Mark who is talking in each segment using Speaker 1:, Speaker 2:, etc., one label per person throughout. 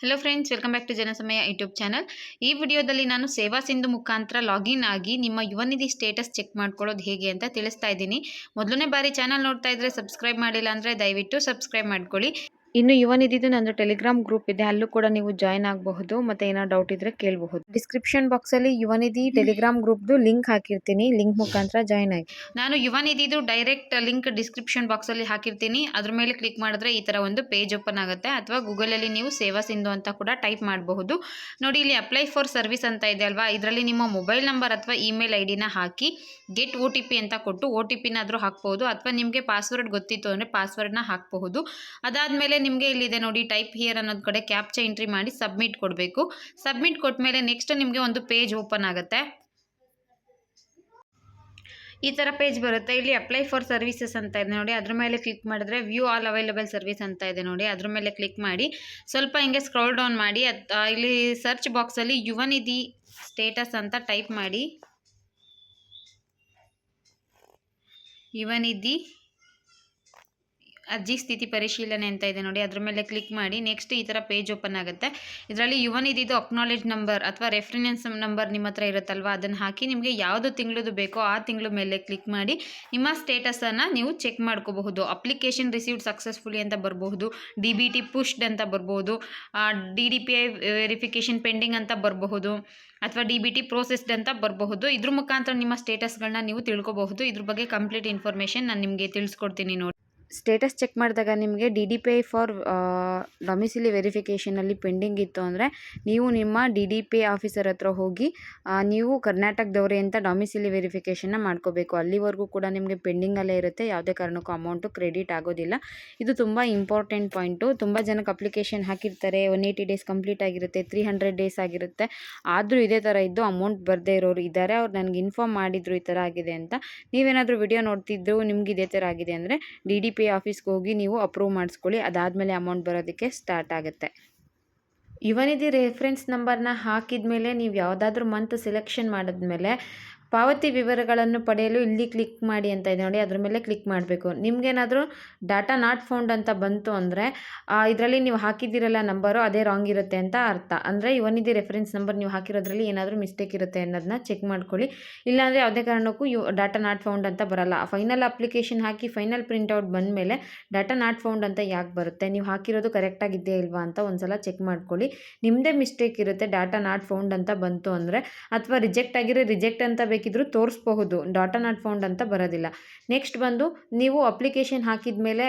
Speaker 1: Hello friends welcome back to Janasamaya YouTube channel ಈ ವಿಡಿಯೋದಲ್ಲಿ ನಾನು ಸೇವಾ ಸಿಂಧು ಮುಖಾಂತರ ಲಾಗಿನ್ ಆಗಿ ನಿಮ್ಮ ಯುವನಿಧಿ ಸ್ಟೇಟಸ್ ಚೆಕ್ ಮಾಡ್ಕೊಳ್ಳೋದು ಹೇಗೆ ಅಂತ ತಿಳಿಸ್ತಾ ಇದ್ದೀನಿ. ಮೊದಲನೇ ಬಾರಿ ಚಾನಲ್ ನೋಡ್ತಾ ಇದ್ರೆ ಸಬ್ಸ್ಕ್ರೈಬ್ ಮಾಡಿಲ್ಲ ಅಂದರೆ ದಯವಿಟ್ಟು ಸಬ್ಸ್ಕ್ರೈಬ್ ಮಾಡ್ಕೊಳ್ಳಿ. ಇನ್ನು ಯುವನಿಧಿದು ನಂದು ಟೆಲಿಗ್ರಾಮ್ ಗ್ರೂಪ್ ಇದೆ. ಅಲ್ಲೂ ಕೂಡ ನೀವು ಜಾಯ್ನ್ ಆಗಬಹುದು. ಮತ್ತೆ ಏನೋ ಡೌಟ್ ಇದ್ರೆ ಕೇಳಬಹುದು. ಡಿಸ್ಕ್ರಿಪ್ಷನ್ ಬಾಕ್ಸ್ ಅಲ್ಲಿ ಯುವನಿಧಿ ಟೆಲಿಗ್ರಾಮ್ ಗ್ರೂಪ್ದು ಲಿಂಕ್ ಹಾಕಿರ್ತೀನಿ. ಲಿಂಕ್ ಮುಖಾಂತರ ಜಾಯ್ನ್ ಆಗಿ. ನಾನು ಯುವನಿಧಿದು ಡೈರೆಕ್ಟ್ ಲಿಂಕ್ ಡಿಸ್ಕ್ರಿಪ್ಷನ್ ಬಾಕ್ಸ್ ಅಲ್ಲಿ ಹಾಕಿರ್ತೀನಿ. ಅದ್ರ ಮೇಲೆ ಕ್ಲಿಕ್ ಮಾಡಿದ್ರೆ ಈ ತರ ಒಂದು ಪೇಜ್ ಓಪನ್ ಆಗುತ್ತೆ. ಅಥವಾ ಗೂಗಲ್ ಅಲ್ಲಿ ನೀವು ಸೇವಾ ಸಿಂಧು ಅಂತ ಕೂಡ ಟೈಪ್ ಮಾಡಬಹುದು. ನೋಡಿ, ಇಲ್ಲಿ ಅಪ್ಲೈ ಫಾರ್ ಸರ್ವಿಸ್ ಅಂತ ಇದೆ ಅಲ್ವಾ? ಇದರಲ್ಲಿ ನಿಮ್ಮ ಮೊಬೈಲ್ ನಂಬರ್ ಅಥವಾ ಇಮೇಲ್ ಐ ಡಿನ ಹಾಕಿ ಗೆಟ್ ಓ ಟಿ ಪಿ ಅಂತ ಕೊಟ್ಟು ಒ ಟಿ ಪಿನಾದರೂ ಹಾಕಬಹುದು. ಅಥವಾ ನಿಮಗೆ ಪಾಸ್ವರ್ಡ್ ಗೊತ್ತಿತ್ತು ಅಂದರೆ ಪಾಸ್ವರ್ಡ್ನ ಹಾಕಬಹುದು. ಅದಾದಮೇಲೆ ನಿಮಗೆ ಇಲ್ಲಿದೆ ನೋಡಿ ಟೈಪ್ ಹಿಯರ್ ಅನ್ನೋದು ಕಡೆ ಕ್ಯಾಪ್ಚ ಎಂಟ್ರಿ ಮಾಡಿ ಸಬ್ಮಿಟ್ ಕೊಡಬೇಕು. ಸಬ್ಮಿಟ್ ಕೊಟ್ಮೇಲೆ ನೆಕ್ಸ್ಟ್ ನಿಮಗೆ ಒಂದು ಪೇಜ್ ಓಪನ್ ಆಗುತ್ತೆ. ಈ ಥರ ಪೇಜ್ ಬರುತ್ತೆ. ಇಲ್ಲಿ ಅಪ್ಲೈ ಫಾರ್ ಸರ್ವಿಸಸ್ ಅಂತ ಇದೆ ನೋಡಿ. ಅದ್ರ ಮೇಲೆ ಕ್ಲಿಕ್ ಮಾಡಿದ್ರೆ ವ್ಯೂ ಆಲ್ ಅವೈಲೇಬಲ್ ಸರ್ವಿಸ್ ಅಂತ ಇದೆ ನೋಡಿ. ಅದ್ರ ಮೇಲೆ ಕ್ಲಿಕ್ ಮಾಡಿ, ಸ್ವಲ್ಪ ಹಿಂಗೆ ಸ್ಕ್ರೋಲ್ ಡೌನ್ ಮಾಡಿ ಇಲ್ಲಿ ಸರ್ಚ್ ಬಾಕ್ಸಲ್ಲಿ ಯುವನಿಧಿ ಸ್ಟೇಟಸ್ ಅಂತ ಟೈಪ್ ಮಾಡಿ. ಯುವನಿಧಿ ಅರ್ಜಿ ಸ್ಥಿತಿ ಪರಿಶೀಲನೆ ಅಂತ ಇದೆ ನೋಡಿ, ಅದ್ರ ಮೇಲೆ ಕ್ಲಿಕ್ ಮಾಡಿ ನೆಕ್ಸ್ಟ್ ಈ ಥರ ಪೇಜ್ ಓಪನ್ ಆಗುತ್ತೆ. ಇದರಲ್ಲಿ ಯುವನಿದಿದು ಅಕ್ನಾಲೆಜ್ ನಂಬರ್ ಅಥವಾ ರೆಫರೆನ್ಸ್ ನಂಬರ್ ನಿಮ್ಮ ಹತ್ರ ಇರುತ್ತಲ್ವಾ, ಅದನ್ನು ಹಾಕಿ ನಿಮಗೆ ಯಾವುದು ತಿಂಗಳದು ಬೇಕೋ ಆ ತಿಂಗಳ ಮೇಲೆ ಕ್ಲಿಕ್ ಮಾಡಿ, ನಿಮ್ಮ ಸ್ಟೇಟಸನ್ನು ನೀವು ಚೆಕ್ ಮಾಡ್ಕೋಬಹುದು. ಅಪ್ಲಿಕೇಶನ್ ರಿಸೀವ್ಡ್ ಸಕ್ಸಸ್ಫುಲಿ ಅಂತ ಬರಬಹುದು ಡಿ ಬಿ ಟಿ ಪುಷ್ಡ್ ಅಂತ ಬರ್ಬೋದು D D P I verification pending ಅಂತ ಬರಬಹುದು, ಅಥವಾ ಡಿ ಬಿ ಟಿ ಪ್ರೋಸೆಸ್ಡ್ ಅಂತ ಬರಬಹುದು. ಇದ್ರ ಮುಖಾಂತರ ನಿಮ್ಮ ಸ್ಟೇಟಸ್ಗಳನ್ನ ನೀವು ತಿಳ್ಕೋಬಹುದು. ಇದ್ರ ಬಗ್ಗೆ ಕಂಪ್ಲೀಟ್ ಇನ್ಫಾರ್ಮೇಷನ್ ನಾನು ನಿಮಗೆ ತಿಳಿಸ್ಕೊಡ್ತೀನಿ ನೋಡಿ. ಸ್ಟೇಟಸ್ ಚೆಕ್ ಮಾಡಿದಾಗ ನಿಮಗೆ D D P for domicile ವೆರಿಫಿಕೇಷನಲ್ಲಿ pending ಇತ್ತು ಅಂದರೆ ನೀವು ನಿಮ್ಮ ಡಿ ಡಿ ಪಿ ಆಫೀಸರ್ ಹತ್ರ ಹೋಗಿ ನೀವು ಕರ್ನಾಟಕದವರೇ ಅಂತ ಡೊಮಿಸಿಲಿ ವೆರಿಫಿಕೇಷನ್ನ ಮಾಡ್ಕೋಬೇಕು. ಅಲ್ಲಿವರೆಗೂ ಕೂಡ ನಿಮಗೆ ಪೆಂಡಿಂಗಲ್ಲೇ ಇರುತ್ತೆ. ಯಾವುದೇ ಕಾರಣಕ್ಕೂ ಅಮೌಂಟು ಕ್ರೆಡಿಟ್ ಆಗೋದಿಲ್ಲ. ಇದು ತುಂಬ ಇಂಪಾರ್ಟೆಂಟ್ ಪಾಯಿಂಟು ತುಂಬ ಜನಕ್ಕೆ ಅಪ್ಲಿಕೇಶನ್ ಹಾಕಿರ್ತಾರೆ. ಒನ್ ಏಯ್ಟಿ ಡೇಸ್ ಕಂಪ್ಲೀಟ್ ಆಗಿರುತ್ತೆ. ತ್ರೀ ಹಂಡ್ರೆಡ್ ಡೇಸ್ ಆಗಿರುತ್ತೆ. ಆದರೂ ಇದೇ ಥರ ಇದ್ದು ಅಮೌಂಟ್ ಬರದೇ ಇರೋರು ಇದ್ದಾರೆ. ಅವ್ರು ನನಗೆ ಇನ್ಫಾರ್ಮ್ ಮಾಡಿದ್ರು ಈ ಥರ ಆಗಿದೆ ಅಂತ. ನೀವೇನಾದರೂ ವಿಡಿಯೋ ನೋಡ್ತಿದ್ರು, ನಿಮ್ಗೆ ಇದೇ ಥರ ಆಗಿದೆ ಅಂದರೆ ಡಿ ಡಿ ಆಫೀಸ್ಗೆ ಹೋಗಿ ನೀವು ಅಪ್ರೂವ್ ಮಾಡಿಸ್ಕೊಳ್ಳಿ, ಅದಾದಮೇಲೆ ಅಮೌಂಟ್ ಬರೋದಕ್ಕೆ ಸ್ಟಾರ್ಟ್ ಆಗುತ್ತೆ. ಯುವನಿಧಿ ರೆಫ್ರೆನ್ಸ್ ನಂಬರ್ನ ಹಾಕಿದ ಮೇಲೆ ನೀವು ಯಾವುದಾದ್ರೂ ಮಂತ್ ಸೆಲೆಕ್ಷನ್ ಮಾಡಿದ್ಮೇಲೆ ಪಾವತಿ ವಿವರಗಳನ್ನು ಪಡೆಯಲು ಇಲ್ಲಿ ಕ್ಲಿಕ್ ಮಾಡಿ ಅಂತ ಇದೆ ನೋಡಿ, ಅದ್ರ ಮೇಲೆ ಕ್ಲಿಕ್ ಮಾಡಬೇಕು. ನಿಮಗೇನಾದರೂ ಡಾಟಾ ನಾಟ್ ಫೌಂಡ್ ಅಂತ ಬಂತು ಅಂದರೆ ಇದರಲ್ಲಿ ನೀವು ಹಾಕಿದ್ದೀರಲ್ಲ ನಂಬರು ಅದೇ ರಾಂಗ್ ಇರುತ್ತೆ ಅಂತ ಅರ್ಥ. ಅಂದರೆ ಯುವನಿಧಿ ರೆಫರೆನ್ಸ್ ನಂಬರ್ ನೀವು ಹಾಕಿರೋದ್ರಲ್ಲಿ ಏನಾದರೂ ಮಿಸ್ಟೇಕ್ ಇರುತ್ತೆ ಅನ್ನೋದನ್ನ ಚೆಕ್ ಮಾಡ್ಕೊಳ್ಳಿ. ಇಲ್ಲಾಂದರೆ ಯಾವುದೇ ಕಾರಣಕ್ಕೂ ಯು ಡಾಟಾ ನಾಟ್ ಫೌಂಡ್ ಅಂತ ಬರಲ್ಲ. ಫೈನಲ್ ಅಪ್ಲಿಕೇಶನ್ ಹಾಕಿ ಫೈನಲ್ ಪ್ರಿಂಟ್ಔಟ್ ಬಂದಮೇಲೆ ಡಾಟಾ ನಾಟ್ ಫೌಂಡ್ ಅಂತ ಯಾಕೆ ಬರುತ್ತೆ? ನೀವು ಹಾಕಿರೋದು ಕರೆಕ್ಟಾಗಿದೆಯಾ ಇಲ್ವಾ ಅಂತ ಒಂದ್ಸಲ ಚೆಕ್ ಮಾಡ್ಕೊಳ್ಳಿ. ನಿಮ್ಮದೇ ಮಿಸ್ಟೇಕ್ ಇರುತ್ತೆ ಡಾಟಾ ನಾಟ್ ಫೌಂಡ್ ಅಂತ ಬಂತು ಅಂದರೆ, ಅಥವಾ ರಿಜೆಕ್ಟ್ ಆಗಿರೋ ರಿಜೆಕ್ಟ್ ಅಂತ ಬೇಕಿದ್ರೂ ತೋರಿಸ್ಬಹುದು. ಡಾಟಾ ನಾಟ್ ಫೌಂಡ್ ಅಂತ ಬರೋದಿಲ್ಲ. ನೆಕ್ಸ್ಟ್ ಬಂದು ನೀವು ಅಪ್ಲಿಕೇಶನ್ ಹಾಕಿದ ಮೇಲೆ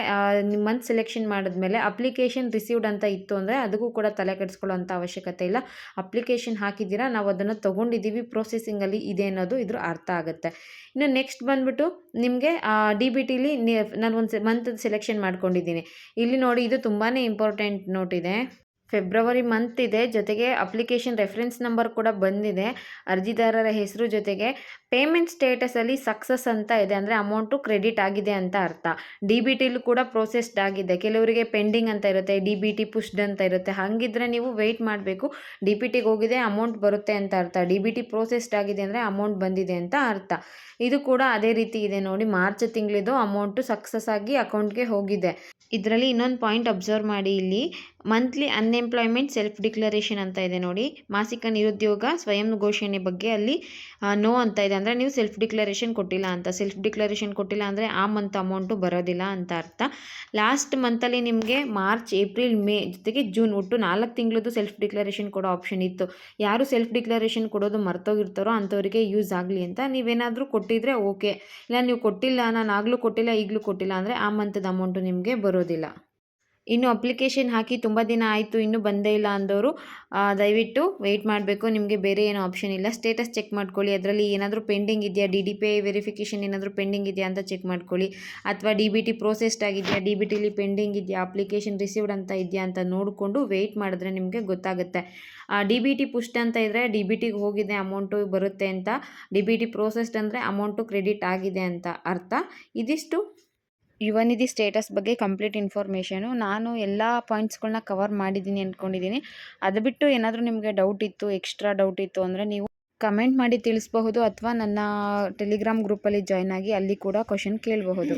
Speaker 1: ನಿಮ್ಮ ಮಂತ್ ಸೆಲೆಕ್ಷನ್ ಮಾಡಿದ್ಮೇಲೆ ಅಪ್ಲಿಕೇಶನ್ ರಿಸೀವ್ಡ್ ಅಂತ ಇತ್ತು ಅಂದರೆ ಅದಕ್ಕೂ ಕೂಡ ತಲೆ ಕೆಡಿಸ್ಕೊಳ್ಳೋಂಥ ಅವಶ್ಯಕತೆ ಇಲ್ಲ. ಅಪ್ಲಿಕೇಶನ್ ಹಾಕಿದ್ದೀರಾ, ನಾವು ಅದನ್ನು ತೊಗೊಂಡಿದ್ದೀವಿ ಪ್ರೊಸೆಸಿಂಗಲ್ಲಿ ಇದೆ ಅನ್ನೋದು ಇದ್ರ ಅರ್ಥ ಆಗುತ್ತೆ. ಇನ್ನು ನೆಕ್ಸ್ಟ್ ಬಂದುಬಿಟ್ಟು ನಿಮಗೆ ಡಿ ಬಿ ಟಿಲಿ ನಾನು ಒಂದು ಮಂತ್ ಸೆಲೆಕ್ಷನ್ ಮಾಡ್ಕೊಂಡಿದ್ದೀನಿ. ಇಲ್ಲಿ ನೋಡಿ, ಇದು ತುಂಬಾ ಇಂಪಾರ್ಟೆಂಟ್ ನೋಟ್ ಇದೆ. ಫೆಬ್ರವರಿ ಮಂತ್ ಇದೆ. ಜೊತೆಗೆ ಅಪ್ಲಿಕೇಶನ್ ರೆಫರೆನ್ಸ್ ನಂಬರ್ ಕೂಡ ಬಂದಿದೆ. ಅರ್ಜಿದಾರರ ಹೆಸರು ಜೊತೆಗೆ ಪೇಮೆಂಟ್ ಸ್ಟೇಟಸಲ್ಲಿ ಸಕ್ಸಸ್ ಅಂತ ಇದೆ ಅಂದರೆ ಅಮೌಂಟು ಕ್ರೆಡಿಟ್ ಆಗಿದೆ ಅಂತ ಅರ್ಥ. ಡಿ ಬಿ ಟಿಲೂ ಕೂಡ ಪ್ರೋಸೆಸ್ಡ್ ಆಗಿದೆ. ಕೆಲವರಿಗೆ ಪೆಂಡಿಂಗ್ ಅಂತ ಇರುತ್ತೆ, ಡಿ ಬಿ ಟಿ ಪುಷ್ಡ್ ಅಂತ ಇರುತ್ತೆ. ಹಾಗಿದ್ರೆ ನೀವು ವೆಯ್ಟ್ ಮಾಡಬೇಕು. ಡಿ ಬಿ ಟಿಗೆ ಹೋಗಿದೆ, ಅಮೌಂಟ್ ಬರುತ್ತೆ ಅಂತ ಅರ್ಥ. ಡಿ ಬಿ ಟಿ ಪ್ರೋಸೆಸ್ಡ್ ಆಗಿದೆ ಅಂದರೆ ಅಮೌಂಟ್ ಬಂದಿದೆ ಅಂತ ಅರ್ಥ. ಇದು ಕೂಡ ಅದೇ ರೀತಿ ಇದೆ ನೋಡಿ. ಮಾರ್ಚ್ ತಿಂಗಳಿದು ಅಮೌಂಟು ಸಕ್ಸಸ್ ಆಗಿ ಅಕೌಂಟ್ಗೆ ಹೋಗಿದೆ. ಇದರಲ್ಲಿ ಇನ್ನೊಂದು ಪಾಯಿಂಟ್ ಅಬ್ಸರ್ವ್ ಮಾಡಿ ಇಲ್ಲಿ. ಮಂತ್ಲಿ ಅನ್ಎಂಪ್ಲಾಯ್ಮೆಂಟ್ ಸೆಲ್ಫ್ ಡಿಕ್ಲರೇಷನ್ ಅಂತ ಇದೆ ನೋಡಿ. ಮಾಸಿಕ ನಿರುದ್ಯೋಗ, ಸ್ವಯಂ ಘೋಷಣೆ ಬಗ್ಗೆ ಅಲ್ಲಿ ನೋ ಅಂತ ಇದೆ. ಅಂದರೆ ನೀವು ಸೆಲ್ಫ್ ಡಿಕ್ಲರೇಷನ್ ಕೊಟ್ಟಿಲ್ಲ ಅಂತ. ಸೆಲ್ಫ್ ಡಿಕ್ಲರೇಷನ್ ಕೊಟ್ಟಿಲ್ಲ ಅಂದರೆ ಆ ಮಂತ್ ಅಮೌಂಟು ಬರೋದಿಲ್ಲ ಅಂತ ಅರ್ಥ. ಲಾಸ್ಟ್ ಮಂತಲ್ಲಿ ನಿಮಗೆ ಮಾರ್ಚ್ ಏಪ್ರಿಲ್ ಮೇ ಜೊತೆಗೆ ಜೂನ್ ಒಟ್ಟು ನಾಲ್ಕು ತಿಂಗಳದ್ದು ಸೆಲ್ಫ್ ಡಿಕ್ಲರೇಷನ್ ಕೊಡೋ ಆಪ್ಷನ್ ಇತ್ತು. ಯಾರು ಸೆಲ್ಫ್ ಡಿಕ್ಲರೇಷನ್ ಕೊಡೋದು ಮರ್ತೋಗಿರ್ತಾರೋ ಅಂಥವರಿಗೆ ಯೂಸ್ ಆಗಲಿ ಅಂತ ನೀವೇನಾದರೂ ಕೊಟ್ಟಿದ್ರೆ ಓಕೆ ಇಲ್ಲ, ನೀವು ಕೊಟ್ಟಿಲ್ಲ, ನಾನು ಆಗಲೂ ಕೊಟ್ಟಿಲ್ಲ, ಈಗಲೂ ಕೊಟ್ಟಿಲ್ಲ ಅಂದರೆ ಆ ಮಂತದ ಅಮೌಂಟು ನಿಮಗೆ ಬರೋದಿಲ್ಲ. ಇನ್ನು ಅಪ್ಲಿಕೇಶನ್ ಹಾಕಿ ತುಂಬ ದಿನ ಆಯಿತು, ಇನ್ನೂ ಬಂದೇ ಇಲ್ಲ ಅಂದವರು ದಯವಿಟ್ಟು ವೆಯ್ಟ್ ಮಾಡಬೇಕು, ನಿಮಗೆ ಬೇರೆ ಏನೋ ಆಪ್ಷನ್ ಇಲ್ಲ. ಸ್ಟೇಟಸ್ ಚೆಕ್ ಮಾಡ್ಕೊಳ್ಳಿ, ಅದರಲ್ಲಿ ಏನಾದರೂ ಪೆಂಡಿಂಗ್ ಇದೆಯಾ? ಡಿ ಡಿ ಪಿ ವೆರಿಫಿಕೇಷನ್ ಏನಾದರೂ ಪೆಂಡಿಂಗ್ ಇದೆಯಾ ಅಂತ ಚೆಕ್ ಮಾಡ್ಕೊಳ್ಳಿ. ಅಥವಾ ಡಿ ಬಿ ಟಿ ಪ್ರೋಸೆಸ್ಡ್ ಆಗಿದೆಯಾ? ಡಿ ಬಿ ಟಿಲಿ ಪೆಂಡಿಂಗ್ ಇದೆಯಾ? ಅಪ್ಲಿಕೇಶನ್ ರಿಸೀವ್ಡ್ ಅಂತ ಇದೆಯಾ ಅಂತ ನೋಡಿಕೊಂಡು ವೆಯ್ಟ್ ಮಾಡಿದ್ರೆ ನಿಮಗೆ ಗೊತ್ತಾಗುತ್ತೆ. ಡಿ ಬಿ ಟಿ ಪುಷ್ಟ್ ಅಂತ ಇದ್ದರೆ ಡಿ ಬಿ ಟಿಗೆ ಹೋಗಿದೆ ಅಮೌಂಟು ಬರುತ್ತೆ ಅಂತ. ಡಿ ಬಿ ಟಿ ಪ್ರೋಸೆಸ್ಡ್ ಅಂದರೆ ಅಮೌಂಟು ಕ್ರೆಡಿಟ್ ಆಗಿದೆ ಅಂತ ಅರ್ಥ. ಇದಿಷ್ಟು. ಯುವನಿಧಿ ಸ್ಟೇಟಸ್ ಬಗ್ಗೆ ಕಂಪ್ಲೀಟ್ ಇನ್ಫಾರ್ಮೇಷನು ನಾನು ಎಲ್ಲ ಪಾಯಿಂಟ್ಸ್ಗಳನ್ನ ಕವರ್ ಮಾಡಿದ್ದೀನಿ ಅಂದ್ಕೊಂಡಿದ್ದೀನಿ ಅದು ಬಿಟ್ಟು ಏನಾದರೂ ನಿಮಗೆ ಡೌಟ್ ಇತ್ತು ಎಕ್ಸ್ಟ್ರಾ ಡೌಟ್ ಇತ್ತು ಅಂದರೆ ನೀವು ಕಮೆಂಟ್ ಮಾಡಿ ತಿಳಿಸ್ಬಹುದು ಅಥವಾ ನನ್ನ ಟೆಲಿಗ್ರಾಮ್ ಗ್ರೂಪಲ್ಲಿ ಜಾಯ್ನ್ ಆಗಿ ಅಲ್ಲಿ ಕೂಡ ಕ್ವಶನ್ ಕೇಳಬಹುದು.